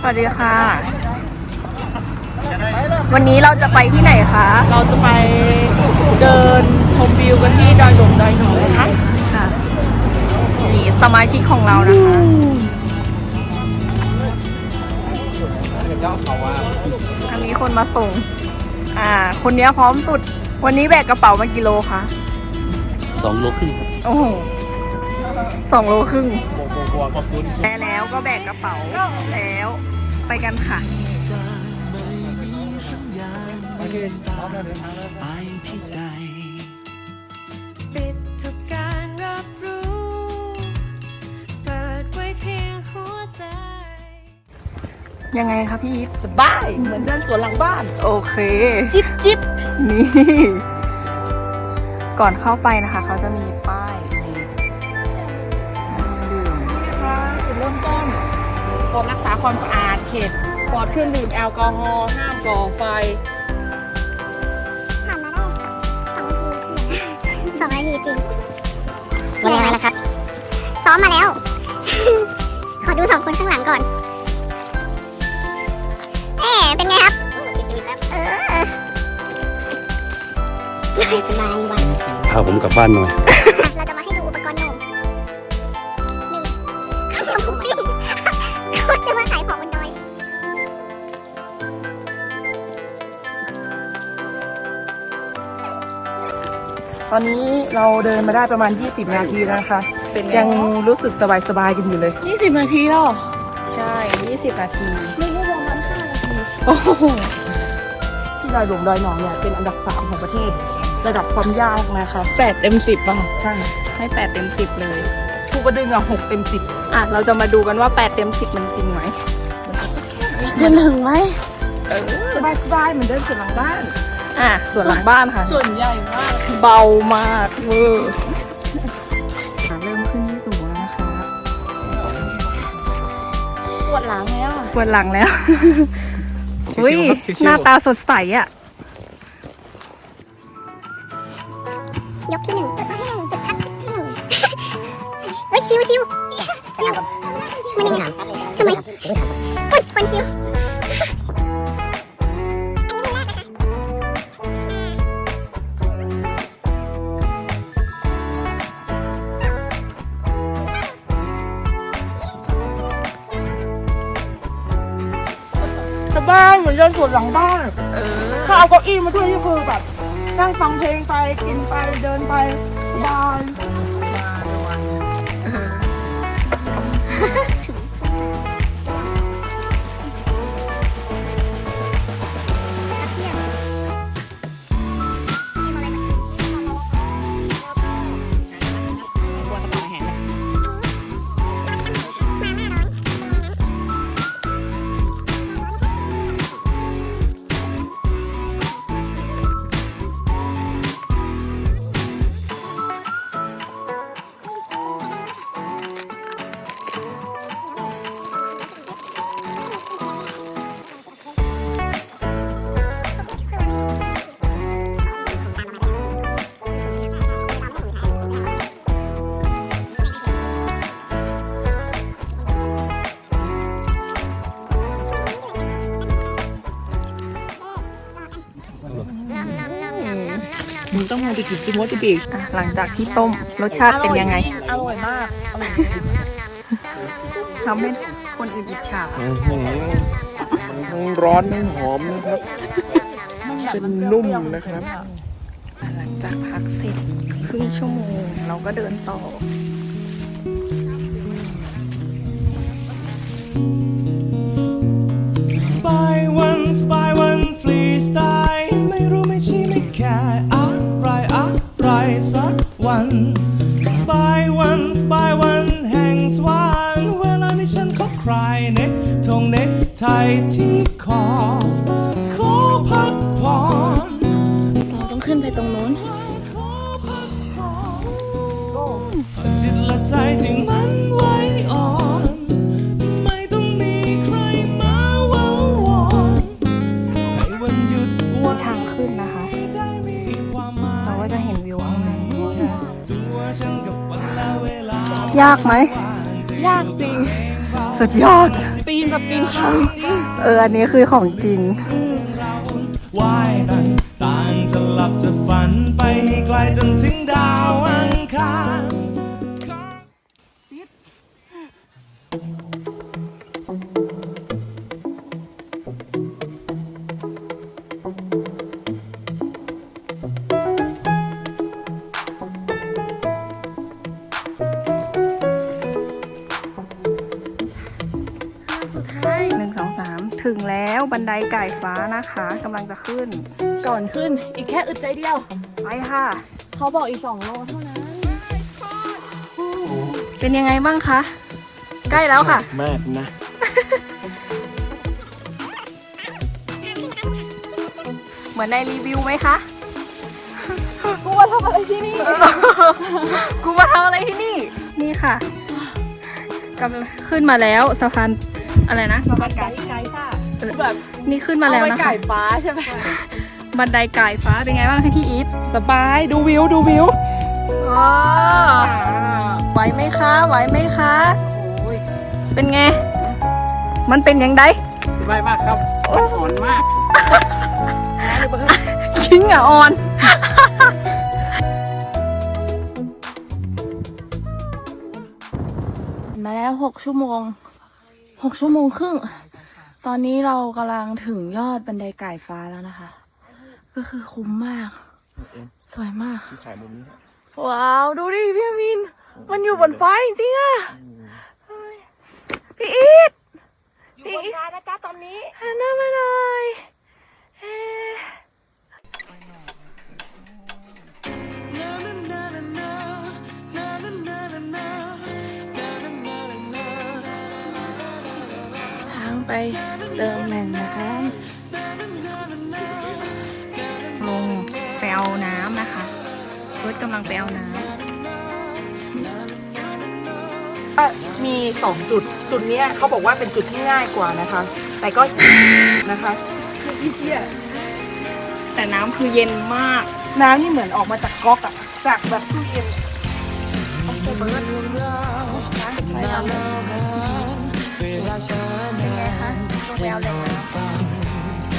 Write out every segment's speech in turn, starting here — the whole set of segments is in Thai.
สวัสดีค่ะ วันนี้เราจะไปที่ไหนคะ เราจะไปเดินชมวิวกันที่ดอยหลวงดอยหนองนะคะค่ะนี่สมาชิกของเรานะคะอันนี้คนมาส่ง อ่า คนเนี้ยพร้อมสุด วันนี้แบกกระเป๋ามากี่โลคะสองโลครึ่งครับโอ้โห สองโลครึ่งโบโบโบพอซุนแต่แล้วก็แบกกระเป๋าแล้วไปกันค่ะโอเคพร้อมแล้วเดินทางแล้วไปที่ใดปิดทุกการรับรู้เปิดไว้เพียงหัวใจ ยังไงคะพี่อีทสบายเหมือนเดินสวนหลังบ้าน โอเค จิบจิบนี่ ก่อนเข้าไปนะคะ เขาจะมีป้าย กฎรักษาความสะอาดเขตปลอดเครื่องดื่มแอลกอฮอล์ห้ามก่อไฟผ่านมาได้สองนาทีจริงหมดแล้วนะครับ ซ้อมมาแล้ว ขอดูสองคนข้างหลังก่อนเอ๊ะเป็นไงครับเออสบายวันพาผมกลับบ้านหน่อยเราจะมา เขาจะมาขายของบนดอยตอนนี้เราเดินมาได้ประมาณ 20 นาทีแล้วนะคะ เป็นไง ยังรู้สึกสบายๆกันอยู่เลย20นาทีแล้วใช่ 20 นาทีโอ้โหที่ดอยหลวงดอยหนองเนี่ยเป็นอันดับ 3 ของประเทศ ระดับความยากนะคะ8เต็ม10ป่ะ ใช่ ให้8เต็ม10เลย ภูกระดึงอะ6เต็ม10อะ เราจะมาดูกันว่า8เต็ม10มันจริงไหมยังถึงไหมสบายๆเหมือนเดินสวนหลังบ้าน อะส่วนหลังบ้านค่ะ ส่วนใหญ่มาก เบามากเวอร์เริ่มขึ้นที่สูงแล้วนะคะ ปวดหลังแล้วอะปวดหลังแล้วอุ้ยหน้าตาสดใสอะ ยกที่หนึ่ง ชิวชิวชิวมันยังไงทำไมอุ้ยคนชิวอันนี้มือแรกนะคะสบายเหมือนเดินสวนหลังบ้านถ้าเอาเก้าอี้มาด้วยนี่คือแบบนั่งฟังเพลงไปกินไปเดินไปสบาย มึงต้องมาไปกินจิมดอีกอะหลังจากที่ต้มรสชาติเป็นยังไง อร่อยมากทำให้คนอื่นอิจฉาทั้งร้อนทั้งหอมนะครับเส้นนุ่มนะครับหลังจากพักเสร็จครึ่งชั่วโมง เราก็เดินต่อสปายวันสปายวันฟรีสไตล์ไม่รู้ไม่ชี้ไม่แค่อะไรอะไร สักวัน สบายวันสบายวันแห่งสวรรค์เวลานี้ฉันขอใครเน็กทงเน็กไทยที่คอ ยากไหม ยากจริง สุดยอด ปีนแบบปีนเขาจริง เออ อันนี้คือของจริง ว่ายกันต่างจะหลับจะฝันไปให้ไกลจน ไดไก่ฟ้านะคะกำลังจะขึ้น ก่อนขึ้นอีกแค่อึดใจเดียว ไปค่ะ เขาบอกอีกสองโลเท่านั้น เป็นยังไงบ้างคะ ใกล้แล้วค่ะ มากนะ เหมือนในรีวิวไหมคะ กูมาทำอะไรที่นี่ กูมาทำอะไรที่นี่ นี่ค่ะกำลังขึ้นมาแล้วสะพานอะไรนะสะพานไกลไก่ไกลค่ะเออแบบ นี่ขึ้นมาแล้วเอนะไก่คะฟ้าใช่ไหมบันไดไก่ฟ้าเป็นไงบ้างพี่พี่อีทสบายดูวิวดูวิวอ๋อไหวไหมคะไหวไหมคะ เป็นไง มันเป็นยังไงสบายมากครับมันอ่อนมากคิงอะออนมาแล้วหกชั่วโมงหกชั่วโมงครึ่ง ตอนนี้เรากำลังถึงยอดบันไดไก่ฟ้าแล้วนะคะ ก็คือคุ้มมากสวยมากถ่ายมุมนี้ว้าว ดูดิพี่อามิน มันอยู่บนฟ้าจริงๆอะพี่อีท อยู่บนฟ้านะจ๊ะตอนนี้ หันหน้ามาหน่อยำลังไปเอาน้มีสองจุดจุดเนี้ยเขาบอกว่าเป็นจุดที่ง่ายกว่านะคะ แต่ก็นะคะคือพี่เชี่ยำแต่น้ำคือเย็นมาก น้ำนี่เหมือนออกมาจากก๊อกอะจากแบบตู้เย็นเ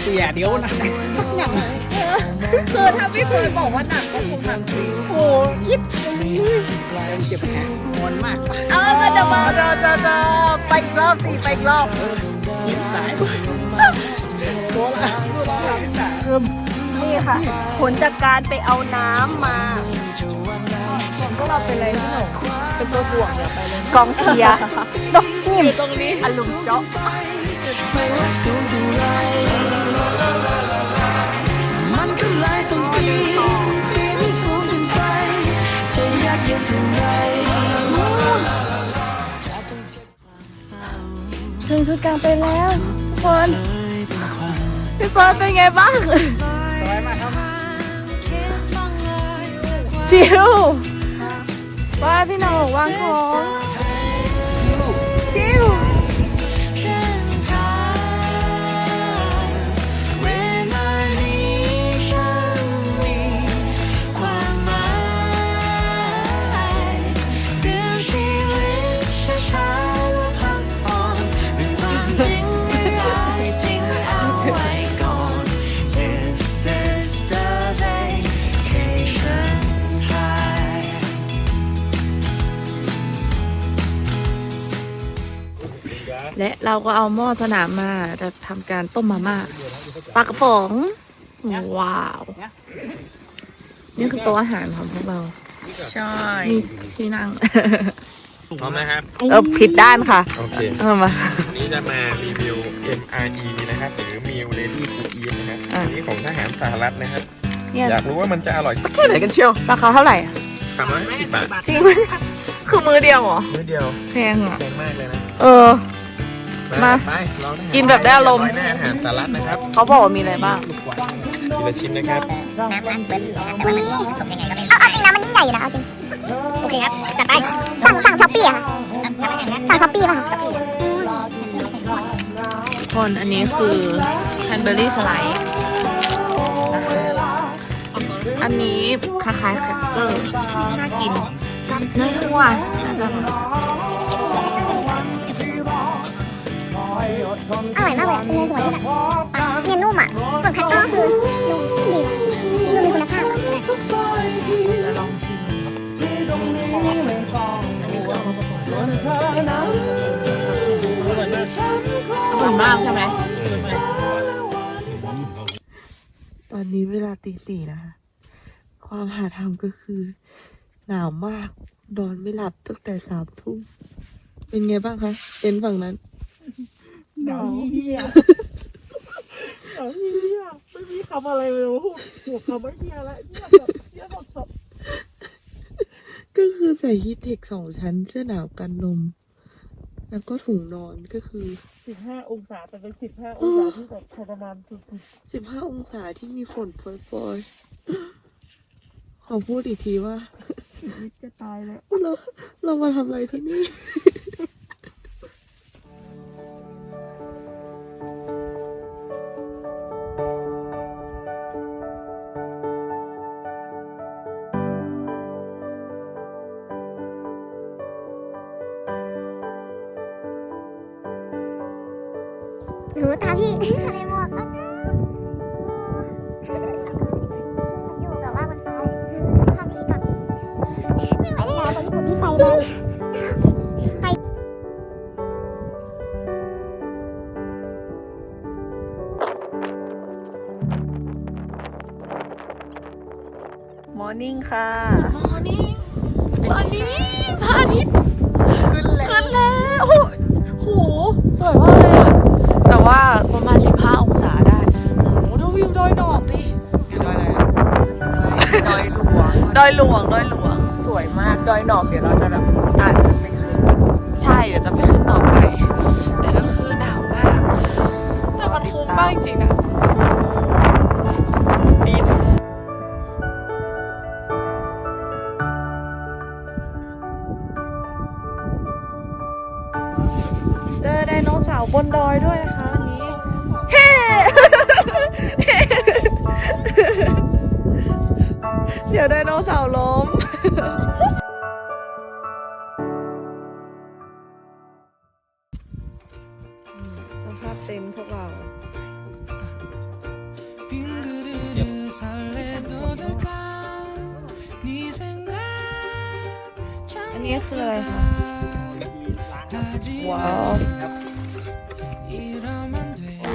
สียเดี๋ยวนะคือถ้าพี่เคยบอกว่าหนักก็คงหนักจริงโอ้ยิดเจ็บแขนอ่อนมากเอามาเดี๋ยวมาเจอเจอเจอไปอีกรอบสิไปอีกรอบยิ้มตายนี่ค่ะ ผลจากการไปเอาน้ำมาพวกเราเป็นอะไรพี่หนุ่มเป็นตัวห่วงอย่าไปเลยกองเชียร์ดอกหิมตรงนี้อารมณ์เจาะ ถึงชุดกลางไปแล้วทุกคนพี่เฟิร์นเป็นไงบ้างสบายมากครับชิวว่าพี่น้องวางของชิวเว เราก็เอาหม้อสนามมาจะทำการต้มมาม่าปลากระป๋อง ว้าว นี่คือโต๊ะอาหารของพวกเราใช่นี่ที่นั่ง พร้อมนะครับ เออผิดด้านค่ะ โอเคเออมา วันนี้จะมารีวิว MRE นะครับหรือ Meal Ready to Eat นะครับอะ อันนี้ของทหารสหรัฐนะครับ เนี่ยอยากรู้ว่ามันจะอร่อยสักแค่ไหนกันเชียวราคาเท่าไหร่อะ350บาทจริงไหมคือมือเดียวเหรอ มื้อเดียวแพงอะ แพงมากเลยนะ เออ มา ไปเราทหารกินแบบได้อารมณ์ร้อยหน้าอาหารสหรัฐนะครับเขาบอกว่ามีอะไรบ้าง ทีละชิ้นนะครับเอาเอาจริงนะมันยิ่งใหญ่อยู่นะเอาจริงโอเคครับ จัดไปสั่งสั่งช้อปปี้อะค่ะสั่งช้อปปี้ป่ะคะคนอันนี้คือแคนเบอร์รี่สไลด์นะคะอันนี้คล้ายๆแครกเกอร์ น่ากินเนยถั่วน่าจะ อร่อยมากเลยเป็นเนยถั่วที่แบบเนียนนุ่มอะส่วนคัตเตอคือนุ่มดีชีสดูมีคุณภาพอะอร่อยมากใช่ไหมตอนนี้เวลาตีสี่นะคะ ความหาทำก็คือ หนาวมาก นอนไม่หลับตั้งแต่สามทุ่ม เป็นไงบ้างคะเต็นท์ฝั่งนั้น หนาวเฮียหนาวเฮียไม่มีคำอะไรเลยโอ้โหหัวคำไม่เฮียแล้วเฮียแบบเฮียแบบ ก็คือใส่ฮีทเทคสองชั้นเสื้อหนาวกันลม แล้วก็ถุงนอนก็คือ สิบห้าองศาแต่เป็นสิบห้าองศาที่แบบทรมานสุดสิบห้าองศาที่มีฝนโปรยๆ ขอพูดอีกทีว่า ๆชีวิตจะตายแล้ว เราเรามาทำอะไรที่นี่ ไม่ไหวแล้วคนญี่ปุ่นที่ไปเลยมอร์นิ่งค่ะตอนนี้พระอาทิตย์ขึ้นแล้วขึ้นแล้วโหสวยมากเลยอะแต่ว่าประมาณ 15 องศาได้โอ้โหดูวิวดอยหนอกดิดอยอะไรดอยหลวง ดอยหลวง ดอยหลวงสวยมากดอยหนอกเดี๋ยวเรา นี้คืออะไรคะว้าวโอ้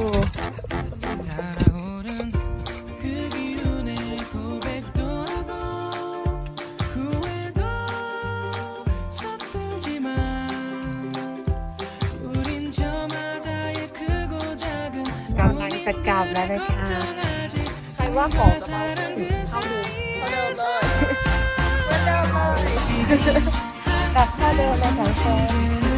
กำลังจะกลับแล้วนะคะใครว่าของกระเป๋าเข้าดูเหมือนเดิมเลยเหมือนเดิมเลย กลับท่าเดิมเลยค่ะชม따라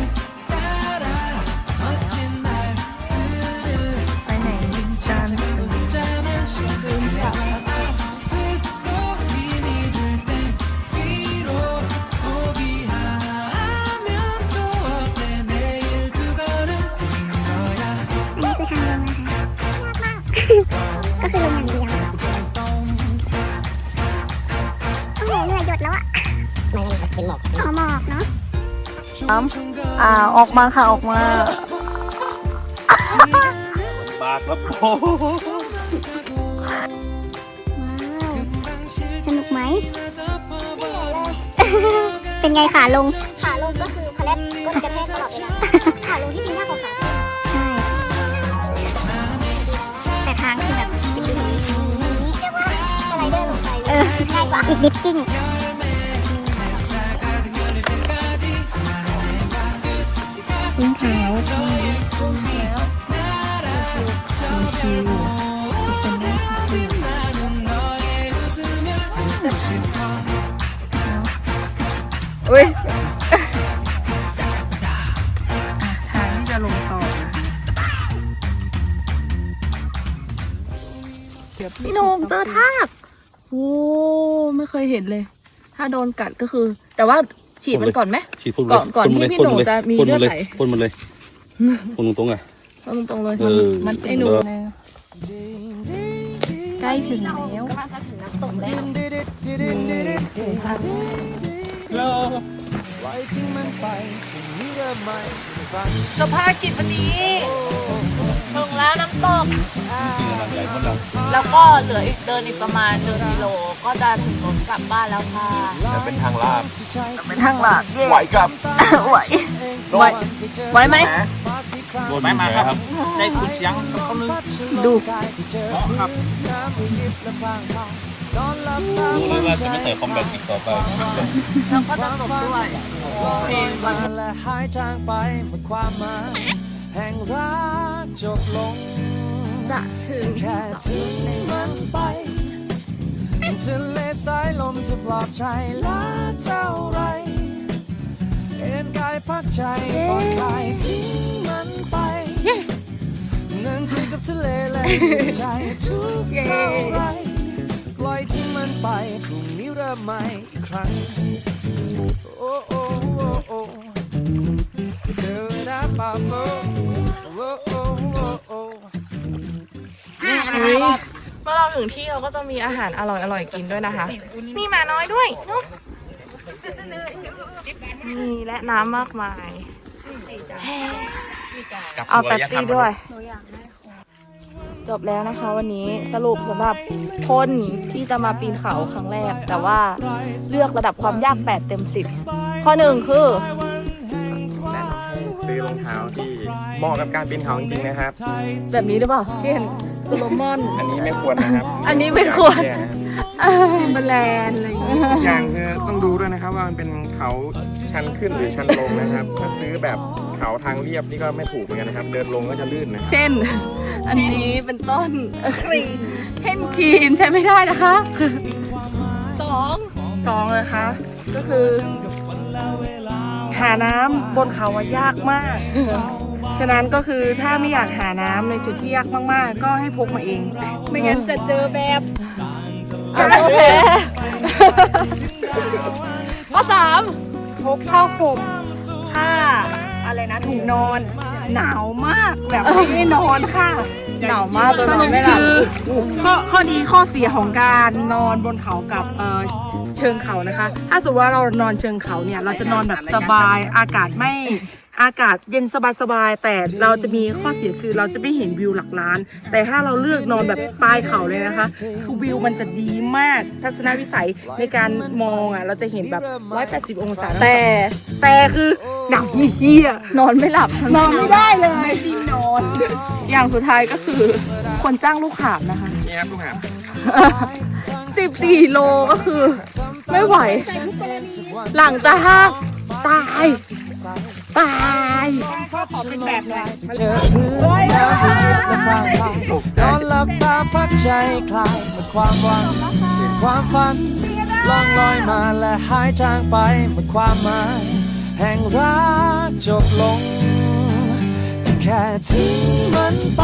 อ่าออกมาค่ะออกมาปากครับโอ้ว้าวสนุกไหม เป็นไงขาลง ขาลงก็คือพาเลตก้นกระแทกตลอดเวลาขาลงที่จริงยากกว่าขาขึ้นใช่ แต่ทางคือแบบเป็นอย่างนี้เรียกว่าสไลเดอร์ลงไปเออง่ายกว่าอีกนิดกิ้ง ขึ้นขาวขึ้นแล้วชิวๆเป็นได้ชิวอุ้ยทางที่จะลงต่อนะคะพี่โหนงเจอทากโอ้ไม่เคยเห็นเลย ถ้าโดนกัดก็คือ แต่ว่าฉีดมันก่อนไหมฉีดพ่นก่อนก่อนที่พี่หนูจะมีพ่นเลือดเลยไหลพ่นมันเลย พ่นตรงๆอะเอาตรงๆเลยเออมันไอ้หนูเออใกล้ถึงแล้วกำลังจะถึงน้ำตกแล้ว Love อยทิ้งมันไปพรุ่งนี้เริ่มใหม่อีกครั้งจบภารกิจวันนี้ถึงแล้วน้ำ ตกกินกำลังใหญ่หมดแล้วแล้วก็เหลืออีกเดินอีกประมาณหนึ่งกิโลก็จะถึงรถกลับบ้านแล้วค่ะ แต่เป็นทางลาบเป็นทางหลักเย่ไหวครับ ไหวไหวไหวไหม โดนไม่มาครับ ได้คุณเสียงเขานึงดู ครับรู้เลยว่าจะไม่ใส่คอมแบทอีกต่อไป แล้วก็จะจบด้วย เพลงมาและหายจางไปหมดความหมาย แห่งรักจบลง จะถึงแค่ทิ้งมันไปทะเลสายลมจะปลอบใจละเท่าไร เอ็นกายพักใจปลอดคลายทิ้งมันไปนั่งคุยกับทะเลและดูใจทุกเท่าไรปล่อยทิ้งมันไปพรุ่งนี้เริ่มใหม่อีกครั้งโอ้โอ้โอ้โอ้เจอได้ป่ะโอ้ โอ้โอ้โอ้โอ้เมื่อเราถึงที่เราก็จะมีอาหารอร่อยอร่อยๆกินด้วยนะคะ มีหมาน้อยด้วยเนอะนี่และน้ำมากมายเอาแป๊บซี่ด้วย จบแล้วนะคะวันนี้สรุปสำหรับคนที่จะมาปีนเขาครั้งแรก แต่ว่าเลือกระดับความยาก 8 เต็ม 10 ข้อหนึ่งคือ เหมาะกับการปีนเขาจริงๆนะครับ แบบนี้หรือเปล่าเช่นโซโลมอน อันนี้ไม่ควรนะครับอันนี้ไม่ควรแย่นะครับแบรนด์อะไรอย่างเงี้ยอีกอย่างคือต้องดูด้วยนะครับว่ามันเป็นเขาชันขึ้นหรือชันลงนะครับ ถ้าซื้อแบบเขาทางเรียบนี่ก็ไม่ถูกเหมือนกันนะครับ เดินลงก็จะลื่นนะครับ เช่น อันนี้เป็นต้นเฮนคีนใช้ไม่ได้นะคะสองสองเลยคะ ก็คือ หาน้ำบนเขาอะยากมาก ฉะนั้นก็คือถ้าไม่อยากหาน้ำในจุดที่ยากมากๆ ก็ให้พกมาเอง ไม่งั้นจะเจอแบบโอเคข้อสามพกผ้าห่มผ้าอะไรนะถุงนอน หนาวมากแบบไม่ได้นอนค่ะ หนาวมากจนนอนไม่หลับ ข้อข้อดีข้อเสียของการนอนบนเขากับเอ่อเชิงเขานะคะ ถ้าสมมติว่าเรานอนเชิงเขาเนี่ย เราจะนอนแบบสบายอากาศไม่ อากาศเย็นสบายๆแต่เราจะมีข้อเสียคือเราจะไม่เห็นวิวหลักล้าน แต่ถ้าเราเลือกนอนแบบปลายเขาเลยนะคะคือวิวมันจะดีมากทัศนวิสัยในการมองอะเราจะเห็นแบบ 180 องศาแต่แต่คือหนาวเฮี้ยนอนไม่หลับนอนไม่ได้เลยไม่ดีนอน อย่างสุดท้ายก็คือควรจ้างลูกหาบนะคะนี่ครับลูกหาบ14 โลก็คือ ไม่ไหว หลังจะหักตาย ตายเจอพื้นน้ำที่ยึดและความคลายนอนหลับตาพักใจคลายหมดความหวังเปลี่ยนความฝันล่องลอยมาและหายจางไปหมดความหมายแห่งรักจบลง แค่ทิ้งมันไป